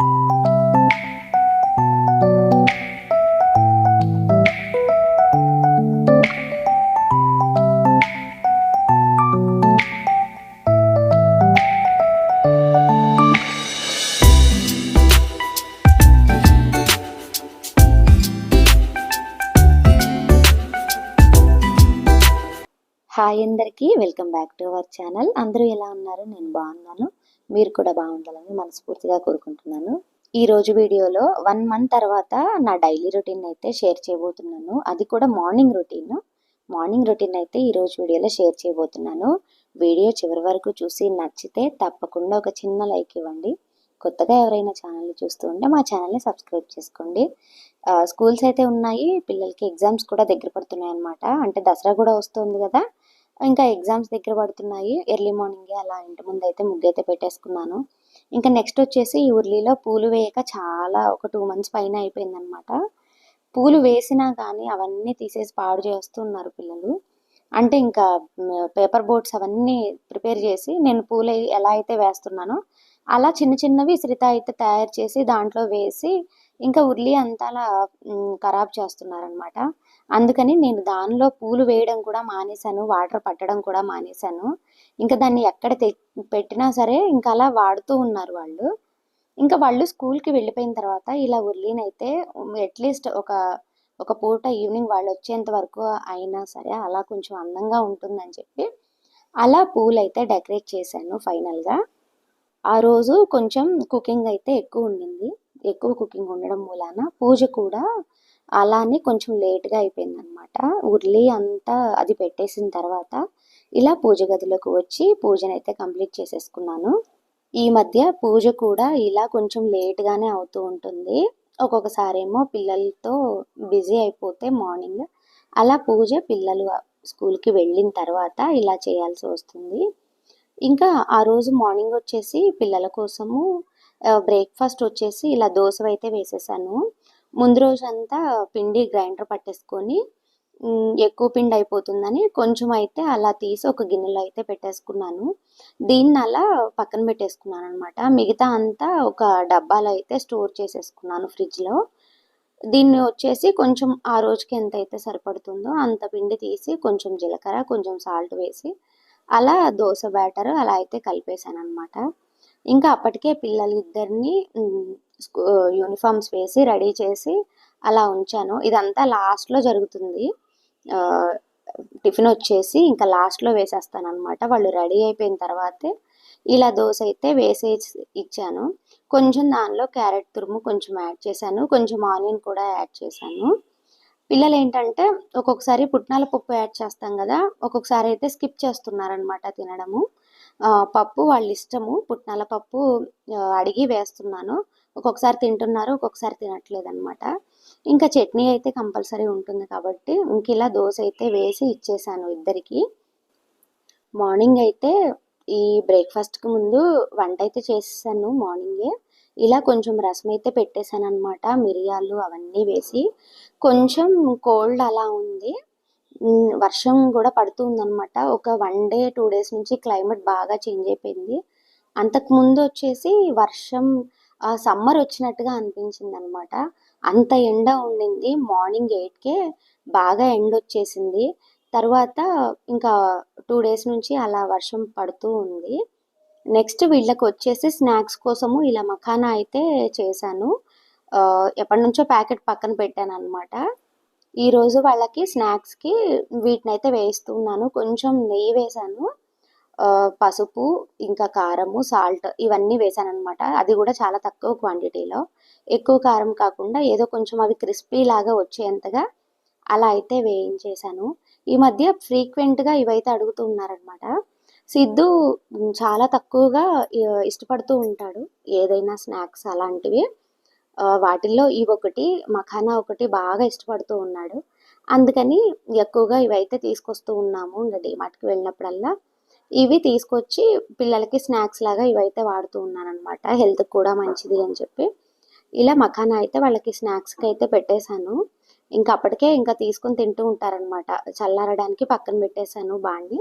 Hi అందరికీ welcome back to our channel. అందరూ ఎలా ఉన్నారు? నేను బాగున్నాను. మీరు కూడా బాగుండాలని మనస్ఫూర్తిగా కోరుకుంటున్నాను. ఈ రోజు వీడియోలో వన్ మంత్ తర్వాత నా డైలీ రొటీన్ అయితే షేర్ చేయబోతున్నాను. అది కూడా మార్నింగ్ రొటీన్. మార్నింగ్ రొటీన్ అయితే ఈ రోజు వీడియోలో షేర్ చేయబోతున్నాను. వీడియో చివరి వరకు చూసి నచ్చితే తప్పకుండా ఒక చిన్న లైక్ ఇవ్వండి. కొత్తగా ఎవరైనా ఛానల్ని చూస్తూ ఉంటే మా ఛానల్ని సబ్స్క్రైబ్ చేసుకోండి. స్కూల్స్ అయితే ఉన్నాయి. పిల్లలకి ఎగ్జామ్స్ కూడా దగ్గర పడుతున్నాయి అనమాట అంటే దసరా కూడా వస్తుంది కదా. ఇంకా ఎగ్జామ్స్ దగ్గర పడుతున్నాయి. ఎర్లీ మార్నింగే అలా ఇంటి ముందు అయితే ముగ్గు అయితే పెట్టేసుకున్నాను. ఇంకా నెక్స్ట్ వచ్చేసి ఈ ఉర్లీలో పూలు వేయక చాలా ఒక టూ మంత్స్ పైన అయిపోయిందనమాట పూలు వేసినా కానీ అవన్నీ తీసేసి పాడు చేస్తున్నారు పిల్లలు. అంటే ఇంకా పేపర్ బోట్స్ అవన్నీ ప్రిపేర్ చేసి నేను పూలు ఎలా అయితే వేస్తున్నానో అలా చిన్న చిన్నవి శ్రిత అయితే తయారు చేసి దాంట్లో వేసి ఇంకా ఉర్లీ అంతా అలా ఖరాబ్ చేస్తున్నారనమాట అందుకని నేను దానిలో పూలు వేయడం కూడా మానేశాను వాటర్ పట్టడం కూడా మానేశాను. ఇంకా దాన్ని ఎక్కడ తె పెట్టినా సరే ఇంకా అలా వాడుతూ ఉన్నారు వాళ్ళు. ఇంకా వాళ్ళు స్కూల్కి వెళ్ళిపోయిన తర్వాత ఇలా ఉర్లీనైతే అట్లీస్ట్ ఒక ఒక పూట ఈవినింగ్ వాళ్ళు వచ్చేంత వరకు అయినా సరే అలా కొంచెం అందంగా ఉంటుందని చెప్పి అలా పూలు అయితే డెకరేట్ చేశాను ఫైనల్గా. ఆ రోజు కొంచెం కుకింగ్ అయితే ఎక్కువ ఉండింది. ఎక్కువ కుకింగ్ ఉండడం మూలాన పూజ కూడా అలానే కొంచెం లేట్గా అయిపోయింది అనమాట ఉర్లి అంతా అది పెట్టేసిన తర్వాత ఇలా పూజ గదిలోకి వచ్చి పూజనైతే కంప్లీట్ చేసేసుకున్నాను. ఈ మధ్య పూజ కూడా ఇలా కొంచెం లేట్గానే అవుతూ ఉంటుంది. ఒక్కొక్కసారి ఏమో పిల్లలతో బిజీ అయిపోతే మార్నింగ్ అలా పూజ పిల్లలు స్కూల్కి వెళ్ళిన తర్వాత ఇలా చేయాల్సి వస్తుంది. ఇంకా ఆ రోజు మార్నింగ్ వచ్చేసి పిల్లల కోసము బ్రేక్ఫాస్ట్ వచ్చేసి ఇలా దోశ అయితే వేసేసాను. ముందు రోజు అంతా పిండి గ్రైండర్ పట్టేసుకొని ఎక్కువ పిండి అయిపోతుందని కొంచెం అయితే అలా తీసి ఒక గిన్నెలో అయితే పెట్టేసుకున్నాను. దీన్ని అలా పక్కన పెట్టేసుకున్నాను అనమాట మిగతా అంతా ఒక డబ్బాలో అయితే స్టోర్ చేసేసుకున్నాను ఫ్రిడ్జ్లో. దీన్ని వచ్చేసి కొంచెం ఆ రోజుకి ఎంత అయితే సరిపడుతుందో అంత పిండి తీసి కొంచెం జీలకర్ర కొంచెం సాల్ట్ వేసి అలా దోశ బ్యాటర్ అలా అయితే కలిపేశాను అనమాట ఇంకా అప్పటికే పిల్లలిద్దరిని యూనిఫామ్స్ వేసి రెడీ చేసి అలా ఉంచాను. ఇదంతా లాస్ట్లో జరుగుతుంది. టిఫిన్ వచ్చేసి ఇంకా లాస్ట్లో వేసేస్తాను అనమాట వాళ్ళు రెడీ అయిపోయిన తర్వాతే ఇలా దోశ అయితే వేసే ఇచ్చాను. కొంచెం దానిలో క్యారెట్ తురుము కొంచెం యాడ్ చేశాను. కొంచెం ఆనియన్ కూడా యాడ్ చేశాను. పిల్లలు ఏంటంటే ఒక్కొక్కసారి పుట్నాల పప్పు యాడ్ చేస్తాం కదా ఒక్కొక్కసారి అయితే స్కిప్ చేస్తున్నారనమాట తినడము. పప్పు వాళ్ళ ఇష్టము పుట్నాల పప్పు అడిగి వేస్తున్నాను. ఒక్కొక్కసారి తింటున్నారు ఒక్కొక్కసారి తినట్లేదు అనమాట ఇంకా చట్నీ అయితే కంపల్సరీ ఉంటుంది కాబట్టి ఇంక ఇలా దోశ అయితే వేసి ఇచ్చేసాను ఇద్దరికి. మార్నింగ్ అయితే ఈ బ్రేక్ఫాస్ట్కి ముందు వంట అయితే చేసేసాను మార్నింగే. ఇలా కొంచెం రసం అయితే పెట్టేశాను అనమాట మిరియాలు అవన్నీ వేసి. కొంచెం కోల్డ్ అలా ఉంది. వర్షం కూడా పడుతుంది అనమాట ఒక వన్ డే టూ డేస్ నుంచి క్లైమేట్ బాగా చేంజ్ అయిపోయింది. అంతకు ముందు వచ్చేసి వర్షం సమ్మర్ వచ్చినట్టుగా అనిపించింది అనమాట అంత ఎండ ఉండింది. మార్నింగ్ ఎయిట్కే బాగా ఎండ వచ్చేసింది. తర్వాత ఇంకా టూ డేస్ నుంచి అలా వర్షం పడుతూ ఉంది. నెక్స్ట్ వీళ్ళకి వచ్చేసి స్నాక్స్ కోసము ఇలా మఖానా అయితే చేశాను. ఎప్పటి నుంచో ప్యాకెట్ పక్కన పెట్టాను అనమాట ఈరోజు వాళ్ళకి స్నాక్స్కి వీటిని అయితే వేస్తున్నాను కొంచెం నెయ్యి వేశాను. పసుపు ఇంకా కారము సాల్ట్ ఇవన్నీ వేసాను అనమాట అది కూడా చాలా తక్కువ క్వాంటిటీలో ఎక్కువ కారం కాకుండా ఏదో కొంచెం అవి క్రిస్పీ లాగా వచ్చేంతగా అలా అయితే వేయించేశాను ఈ మధ్య ఫ్రీక్వెంట్గా ఇవైతే అడుగుతూ ఉన్నారనమాట సిద్ధు చాలా తక్కువగా ఇష్టపడుతూ ఉంటాడు. ఏదైనా స్నాక్స్ అలాంటివి. వాటిల్లో ఇవొకటి మఖానా ఒకటి బాగా ఇష్టపడుతూ ఉన్నాడు. అందుకని ఎక్కువగా ఇవైతే తీసుకొస్తూ ఉన్నాము. ఇంకా డిమార్ట్కి వెళ్ళినప్పుడల్లా ఇవి తీసుకొచ్చి పిల్లలకి స్నాక్స్ లాగా ఇవైతే వాడుతూ ఉన్నానమాట హెల్త్కి కూడా మంచిది అని చెప్పి. ఇలా మఖానా అయితే వాళ్ళకి స్నాక్స్కి అయితే పెట్టేశాను. ఇంకా అప్పటికే ఇంకా తీసుకొని తింటూ ఉంటారనమాట చల్లారడానికి పక్కన పెట్టేశాను బాండి.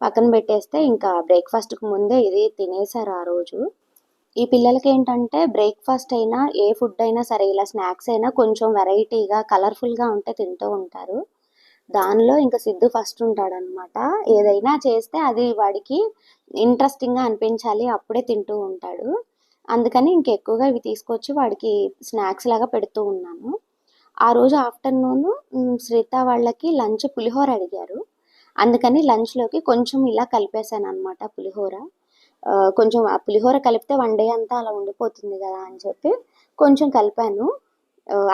పక్కన పెట్టేస్తే ఇంకా బ్రేక్ఫాస్ట్కి ముందే ఇది తినేశారు ఆ రోజు. ఈ పిల్లలకి ఏంటంటే బ్రేక్ఫాస్ట్ అయినా ఏ ఫుడ్ అయినా సరే ఇలా స్నాక్స్ అయినా కొంచెం వెరైటీగా కలర్ఫుల్గా ఉంటే తింటూ ఉంటారు. దానిలో ఇంకా సిద్ధు ఫస్ట్ ఉంటాడనమాట ఏదైనా చేస్తే అది వాడికి ఇంట్రెస్టింగ్గా అనిపించాలి అప్పుడే తింటూ ఉంటాడు. అందుకని ఇంకెక్కువగా ఇవి తీసుకొచ్చి వాడికి స్నాక్స్ లాగా పెడుతూ ఉన్నాను. ఆ రోజు ఆఫ్టర్నూన్ శ్రీత వాళ్ళకి లంచ్ పులిహోర అడిగారు. అందుకని లంచ్లోకి కొంచెం ఇలా కలిపేశాను అనమాట పులిహోర కొంచెం ఆ పులిహోర కలిపితే వన్ డే అంతా అలా ఉండిపోతుంది కదా అని చెప్పి కొంచెం కలిపాను.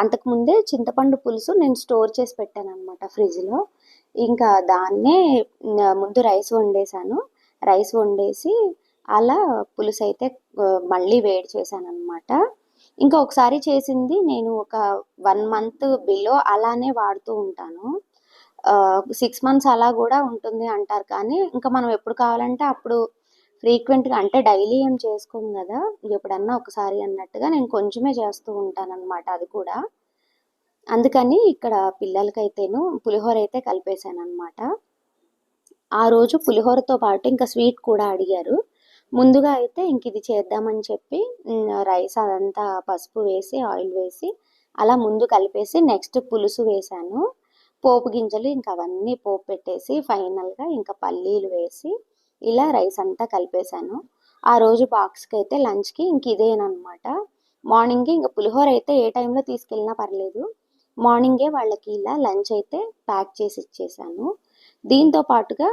అంతకుముందే చింతపండు పులుసు నేను స్టోర్ చేసి పెట్టాను అనమాట ఫ్రిడ్జ్లో. ఇంకా దాన్నే ముందు రైస్ వండేసాను రైస్ వండేసి అలా పులుసు అయితే మళ్ళీ వేడి చేశాను అనమాట ఇంకా ఒకసారి చేసింది నేను ఒక వన్ మంత్ బిలో అలానే వాడుతూ ఉంటాను. సిక్స్ మంత్స్ అలా కూడా ఉంటుంది అంటారు కానీ ఇంకా మనం ఎప్పుడు కావాలంటే అప్పుడు ఫ్రీక్వెంట్గా అంటే డైలీ ఏం చేసుకోము కదా ఎప్పుడన్నా ఒకసారి అన్నట్టుగా నేను కొంచెమే చేస్తూ ఉంటానన్నమాట అది కూడా. అందుకని ఇక్కడ పిల్లలకైతేను పులిహోర అయితే కలిపేశాను అనమాట ఆ రోజు పులిహోరతో పాటు ఇంకా స్వీట్ కూడా అడిగారు. ముందుగా అయితే ఇంక ఇది చేద్దామని చెప్పి రైస్ అదంతా పసుపు వేసి ఆయిల్ వేసి అలా ముందు కలిపేసి నెక్స్ట్ పులుసు వేశాను. పోపు గింజలు ఇంకా అవన్నీ పోపు పెట్టేసి ఫైనల్గా ఇంకా పల్లీలు వేసి ఇలా రైస్ అంతా కలిపేశాను. ఆ రోజు బాక్స్కి అయితే లంచ్కి ఇంక ఇదేనమాట మార్నింగే ఇంకా పులిహోర అయితే ఏ టైంలో తీసుకెళ్ళినా పర్లేదు. మార్నింగే వాళ్ళకి ఇలా లంచ్ అయితే ప్యాక్ చేసి ఇచ్చేసాను. దీంతో పాటుగా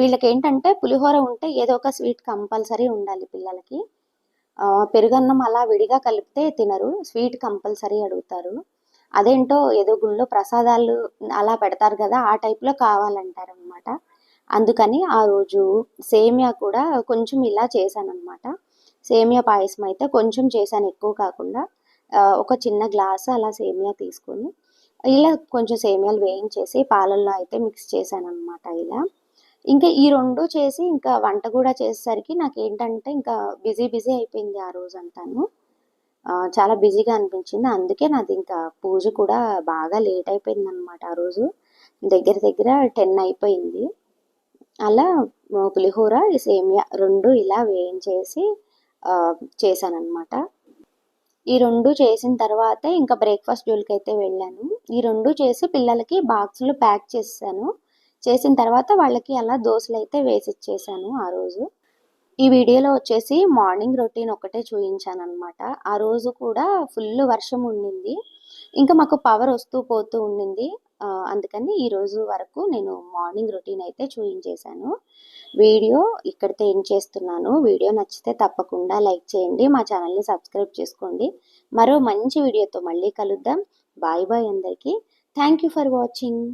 వీళ్ళకి ఏంటంటే పులిహోర ఉంటే ఏదో ఒక స్వీట్ కంపల్సరీ ఉండాలి పిల్లలకి. పెరుగన్నం అలా విడిగా కలిపితే తినరు. స్వీట్ కంపల్సరీ అడుగుతారు. అదేంటో ఏదో గుళ్ళో ప్రసాదాలు అలా పెడతారు కదా ఆ టైప్లో కావాలంటారు అనమాట అందుకని ఆ రోజు సేమియా కూడా కొంచెం ఇలా చేశాను అనమాట సేమియా పాయసం అయితే కొంచెం చేశాను ఎక్కువ కాకుండా ఒక చిన్న గ్లాస్ అలా సేమియా తీసుకొని ఇలా కొంచెం సేమియాలు వేయించేసి పాలల్లో అయితే మిక్స్ చేశాను అనమాట ఇలా. ఇంకా ఈ రెండు చేసి ఇంకా వంట కూడా చేసేసరికి నాకు ఏంటంటే ఇంకా బిజీ బిజీ అయిపోయింది ఆ రోజు అంతాను చాలా బిజీగా అనిపించింది. అందుకే నాది ఇంకా పూజ కూడా బాగా లేట్ అయిపోయింది అనమాట ఆ రోజు. దగ్గర దగ్గర టెన్ అయిపోయింది. అలా పులిహోర ఈ సేమియా రెండు ఇలా వేయించేసి చేశానమాట ఈ రెండు చేసిన తర్వాతే ఇంకా బ్రేక్ఫాస్ట్ జోలికి అయితే వెళ్ళాను. ఈ రెండు చేసి పిల్లలకి బాక్సులు ప్యాక్ చేసాను చేసిన తర్వాత వాళ్ళకి అలా దోశలు అయితే వేసి ఇచ్చేసాను ఆ రోజు. ఈ వీడియోలో వచ్చేసి మార్నింగ్ రొటీన్ ఒకటే చూపించాను అనమాట ఆ రోజు కూడా ఫుల్ వర్షం ఉండింది. ఇంకా మాకు పవర్ వస్తూ పోతూ ఉండింది. అందుకని ఈరోజు వరకు నేను మార్నింగ్ రొటీన్ అయితే చూపించేశాను వీడియో ఇక్కడితో ఏం చేస్తున్నాను. వీడియో నచ్చితే తప్పకుండా లైక్ చేయండి మా ఛానల్ని సబ్స్క్రైబ్ చేసుకోండి. మరో మంచి వీడియోతో మళ్ళీ కలుద్దాం. బాయ్ బాయ్ అందరికీ. Thank you for watching.